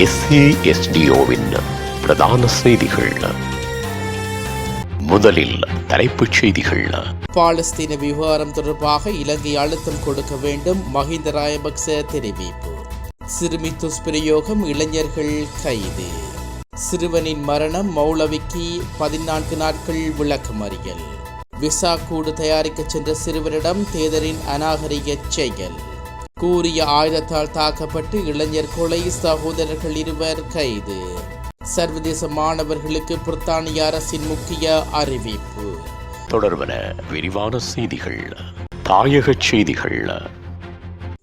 எஸ்ஏஎஸ்டிஓவின் பிரதான செய்திகள். முதலில் தலைப்புச் செய்திகள். பாலஸ்தீன விவகாரம் தொடர்பாக இலங்கை அழுத்தம் கொடுக்க வேண்டும். மஹிந்த ராயபக்ச தெரிவிப்பு. சிறுமி துஷ்பிரயோகம் இளைஞர்கள் கைது. சிறுவனின் மரணம் மௌலவிக்கு பதினான்கு நாட்கள் விளக்கமறியல். விசா கூடு தயாரிக்கச் சென்ற சிறுவனிடம் தேர்தலின் அநாகரிக செயல் கூறிய ஆயுதத்தால் தாக்கப்பட்டு இளைஞர் கொலை சகோதரர்கள் இருவர் கைது. சர்வதேச மாணவர்களுக்கு பிரித்தானிய அரசின் முக்கிய அறிவிப்பு. தொடர்பன விரிவான செய்திகள் தாயகச் செய்திகள்.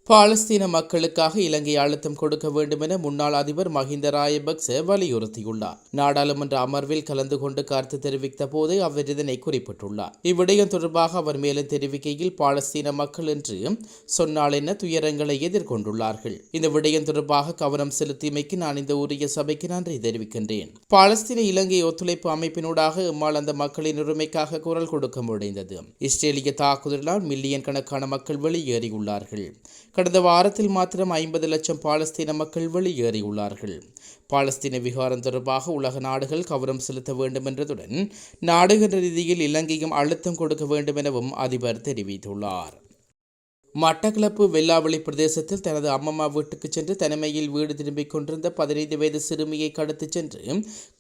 பாலஸ்தீன மக்களுக்காக இலங்கை அழுத்தம் கொடுக்க வேண்டும் என முன்னாள் அதிபர் மஹிந்த ராயபக்ச வலியுறுத்தியுள்ளார். நாடாளுமன்ற அமர்வில் கலந்து கொண்டு கருத்து தெரிவித்த போது அவர் இதனை குறிப்பிட்டுள்ளார். இவ்விடயம் தொடர்பாக அவர் மேலும் தெரிவிக்கையில் பாலஸ்தீன மக்கள் என்று சொன்னால் என்ன துயரங்களை எதிர்கொண்டுள்ளார்கள். இந்த விடயம் தொடர்பாக கவனம் செலுத்தியமைக்கு நான் இந்த உரிய சபைக்கு நன்றி தெரிவிக்கின்றேன். பாலஸ்தீன இலங்கை ஒத்துழைப்பு அமைப்பினூடாக இம்மால் அந்த மக்களின் உரிமைக்காக குரல் கொடுக்க முடிந்தது. இஸ்ரேலிய தாக்குதலால் மில்லியன் கணக்கான மக்கள் வெளியேறியுள்ளார்கள். கடந்த வாரத்தில் மாத்திரம் ஐம்பது லட்சம் பாலஸ்தீன மக்கள் வெளியேறியுள்ளார்கள். பாலஸ்தீன விகாரம் தொடர்பாக உலக நாடுகள் கவனம் செலுத்த வேண்டும் என்றதுடன் நாடுகின்ற ரீதியில் இலங்கையும் அழுத்தம் கொடுக்க வேண்டும் எனவும் அதிபர் தெரிவித்துள்ளார். மட்டக்களப்பு வெள்ளாவளி பிரதேசத்தில் தனது அம்மம்மா வீட்டுக்கு சென்று தனிமையில் வீடு திரும்பிக் கொண்டிருந்த பதினைந்து வயது சிறுமியை கடத்திச் சென்று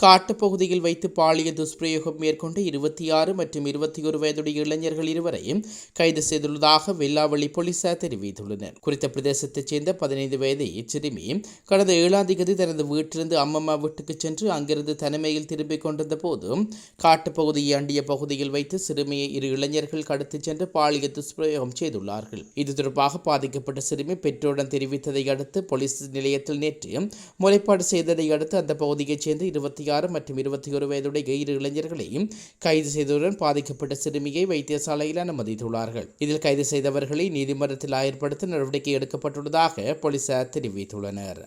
காட்டுப்பகுதியில் வைத்து பாலியல் துஷ்பிரயோகம் மேற்கொண்ட இருபத்தி ஆறு மற்றும் இருபத்தி ஒரு வயதுடைய இளைஞர்கள் இருவரையும் கைது செய்துள்ளதாக வெள்ளாவளி போலீசார் தெரிவித்துள்ளனர். குறித்த பிரதேசத்தைச் சேர்ந்த பதினைந்து வயது இச்சிறுமி கடந்த ஏழாம் தேதி தனது வீட்டிலிருந்து அம்மம்மா வீட்டுக்கு சென்று அங்கிருந்து தனிமையில் திரும்பிக் கொண்டிருந்த போது காட்டுப்பகுதியை அண்டிய பகுதியில் வைத்து சிறுமியை இரு இளைஞர்கள் கடத்திச் சென்று பாலியல் துஷ்பிரயோகம் செய்துள்ளார்கள். இது தொடர்பாக பாதிக்கப்பட்ட சிறுமி பெற்றோரிடம் தெரிவித்ததை அடுத்து போலீஸ் நிலையத்தில் நேற்று முறைப்பாடு செய்ததை அடுத்து அந்த பகுதியைச் சேர்ந்த இருபத்தி ஆறு மற்றும் இருபத்தி ஒரு வயதுடைய இரு இளைஞர்களையும் கைது செய்ததுடன் பாதிக்கப்பட்ட சிறுமியை வைத்தியசாலையில் அனுமதித்துள்ளார்கள். இதில் கைது செய்தவர்களை நீதிமன்றத்தில் ஆயர்படுத்த நடவடிக்கை எடுக்கப்பட்டுள்ளதாக போலீசார் தெரிவித்துள்ளனர்.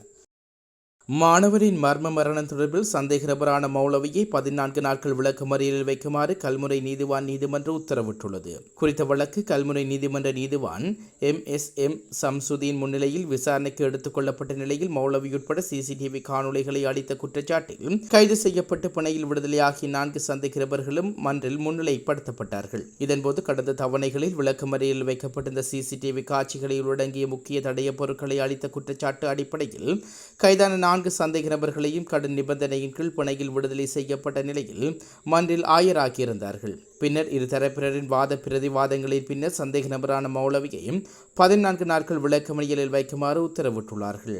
மாணவரின் மர்ம மரணம் தொடர்பில் சந்தேகநபரான மௌலவியை பதினான்கு நாட்கள் விளக்கமறியலில் வைக்குமாறு கல்முறை நீதிவான் நீதிமன்றம் உத்தரவிட்டுள்ளது. குறித்த வழக்கு கல்முறை நீதிமன்ற நீதிவான் எம். எஸ். எம். சம்சுதீன் முன்னிலையில் விசாரணைக்கு எடுத்துக் கொள்ளப்பட்ட நிலையில் மௌலவி உட்பட சிசிடிவி காணொலிகளை அளித்த குற்றச்சாட்டில் கைது செய்யப்பட்டு பிணையில் விடுதலையாகிய நான்கு சந்தேகநபர்களும் மன்றில் முன்னிலைப்படுத்தப்பட்டார்கள். இதன்போது கடந்த தவணைகளில் விளக்கமறியலில் வைக்கப்பட்டிருந்த சிசிடிவி காட்சிகளில் உள்ளடங்கிய முக்கிய தடைய பொருட்களை அளித்த குற்றச்சாட்டு அடிப்படையில் கைதான நான்கு சந்தேக நபர்களையும் கடும் நிபந்தனையின் கீழ் பிணையில் விடுதலை செய்யப்பட்ட நிலையில் மன்றில் ஆயராக்கியிருந்தார்கள். பின்னர் இரு தரப்பினரின் வாத பிரதிவாதங்களின் பின்னர் சந்தேக நபரான மௌலவியையும் பதினான்கு நாட்கள் விளக்கமறியலில் வைக்குமாறு உத்தரவிட்டுள்ளார்கள்.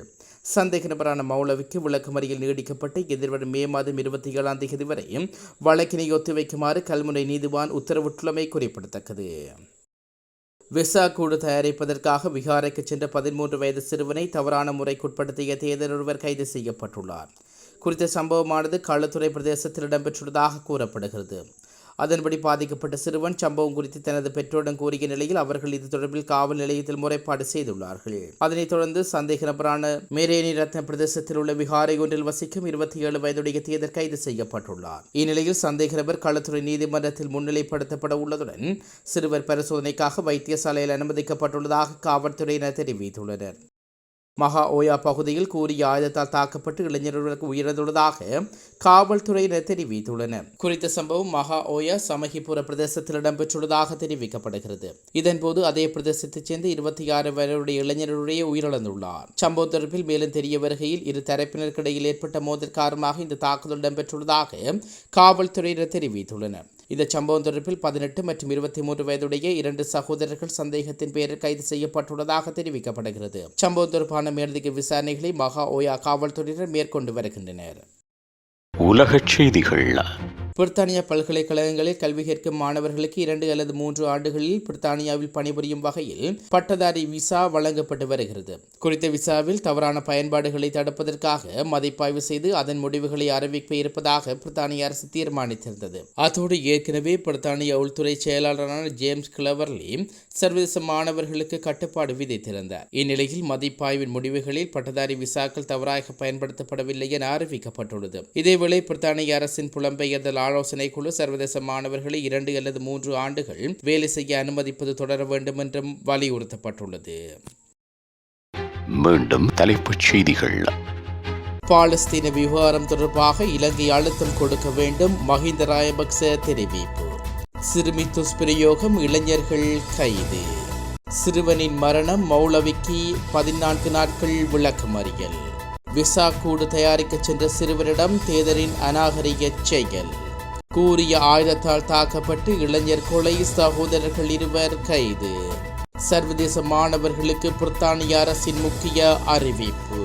சந்தேக நபரான மௌலவிக்கு விளக்கமறியல் நீடிக்கப்பட்டு எதிர்வரும் மே மாதம் இருபத்தி ஏழாம் தேதி வரையும் வழக்கினை ஒத்திவைக்குமாறு கல்முனை நீதிவான் உத்தரவிட்டுள்ளமை குறிப்பிடத்தக்கது. விசா கூடு தயாரிப்பதற்காக விகாரைக்கு சென்ற பதிமூன்று வயது சிறுவனை தவறான முறைக்குட்படுத்திய தேர்தல் ஒருவர் கைது செய்யப்பட்டுள்ளார். குறித்த சம்பவமானது களுத்துறை பிரதேசத்தில் இடம்பெற்றுள்ளதாக கூறப்படுகிறது. அதன்படி பாதிக்கப்பட்ட சிறுவன் சம்பவம் குறித்து தனது பெற்றோரிடம் கூறிய நிலையில் அவர்கள் இது தொடர்பில் காவல் நிலையத்தில் முறைப்பாடு செய்துள்ளார்கள். அதனைத் தொடர்ந்து சந்தேக நபரான மேரேனி ரத்ன பிரதேசத்தில் உள்ள விகாரை ஒன்றில் வசிக்கும் இருபத்தி ஏழு வயதுடைய தேர்தல் கைது செய்யப்பட்டுள்ளார். இந்நிலையில் சந்தேக நபர் களத்துறை நீதிமன்றத்தில் முன்னிலைப்படுத்தப்பட உள்ளதுடன் சிறுவர் பரிசோதனைக்காக வைத்தியசாலையில் அனுமதிக்கப்பட்டுள்ளதாக காவல்துறையினர் தெரிவித்துள்ளனர் மகா ஓயா பகுதியில் கூறிய ஆயுதத்தால் தாக்கப்பட்டு இளைஞர்களுக்கு உயிரிழந்துள்ளதாக காவல்துறையினர் தெரிவித்துள்ளனர். குறித்த சம்பவம் மகா ஓயா சமகிபுர பிரதேசத்தில் இடம்பெற்றுள்ளதாக தெரிவிக்கப்படுகிறது. இதன்போது அதே பிரதேசத்தைச் சேர்ந்த இருபத்தி ஆறு வயதுடைய இளைஞருடைய உயிரிழந்துள்ளார். சம்பவம் தொடர்பில் மேலும் தெரிய வருகையில் இரு தரப்பினருக்கிடையில் ஏற்பட்ட மோதல் காரணமாக இந்த தாக்குதல் இடம்பெற்றுள்ளதாக காவல்துறையினர் தெரிவித்துள்ளனர். இந்த சம்பவம் தொடர்பில் பதினெட்டு மற்றும் இருபத்தி மூன்று வயதுடைய இரண்டு சகோதரர்கள் சந்தேகத்தின் பேரில் கைது செய்யப்பட்டுள்ளதாக தெரிவிக்கப்படுகிறது. சம்பவம் தொடர்பான மேலதிக விசாரணைகளை மகா ஓயா காவல்துறையினர் மேற்கொண்டு வருகின்றனர். உலகச் செய்திகள் பிரித்தானிய பல்கலைக்கழகங்களில் கல்வி கேட்கும் மாணவர்களுக்கு இரண்டு அல்லது மூன்று ஆண்டுகளில் பிரித்தானியாவில் பணிபுரியும் வகையில் பட்டதாரி விசா வழங்கப்பட்டு வருகிறது. குறித்த விசாவில் தவறான பயன்பாடுகளை தடுப்பதற்காக மதிப்பாய்வு செய்து அதன் முடிவுகளை அறிவிக்க இருப்பதாக பிரித்தானிய அரசு தீர்மானித்திருந்தது. அதோடு ஏற்கனவே பிரித்தானிய உள்துறை செயலாளரான ஜேம்ஸ் கிளவர்லி சர்வதேச மாணவர்களுக்கு கட்டுப்பாடு விதித்திருந்தார். இந்நிலையில் மதிப்பாய்வின் முடிவுகளில் பட்டதாரி விசாக்கள் தவறாக பயன்படுத்தப்படவில்லை என அறிவிக்கப்பட்டுள்ளது. இதேவேளை பிரித்தானிய அரசின் புலம்பெயர்தல் ஆலோசனை குழு சர்வதேச மாணவர்களை இரண்டு அல்லது மூன்று ஆண்டுகள் வேலை செய்ய அனுமதிப்பது தொடர வேண்டும் என்றும் வலியுறுத்தப்பட்டுள்ளது. மீண்டும் தலைப்புச் செய்திகள். பாலஸ்தீன விவகாரம் தொடர்பாக இலங்கை அழுத்தம் கொடுக்க வேண்டும் மஹிந்த ராயபக்ச தெரிவிப்பு. சிறுமி துஷ்பிரயோகம் இளைஞர்கள் கைது. சிறுவனின் மரணம் மௌலவிக்கு பதினான்கு நாட்கள் விளக்கமறியல் விசா கூடு தயாரிக்க சென்ற சிறுவனிடம் தேர்தலின் அநாகரிக செயல். கூறிய ஆயுதத்தால் தாக்கப்பட்டு இளைஞர் கொலை சகோதரர்கள் இருவர் கைது. சர்வதேச மாணவர்களுக்கு பிரித்தானிய அரசின் முக்கிய அறிவிப்பு.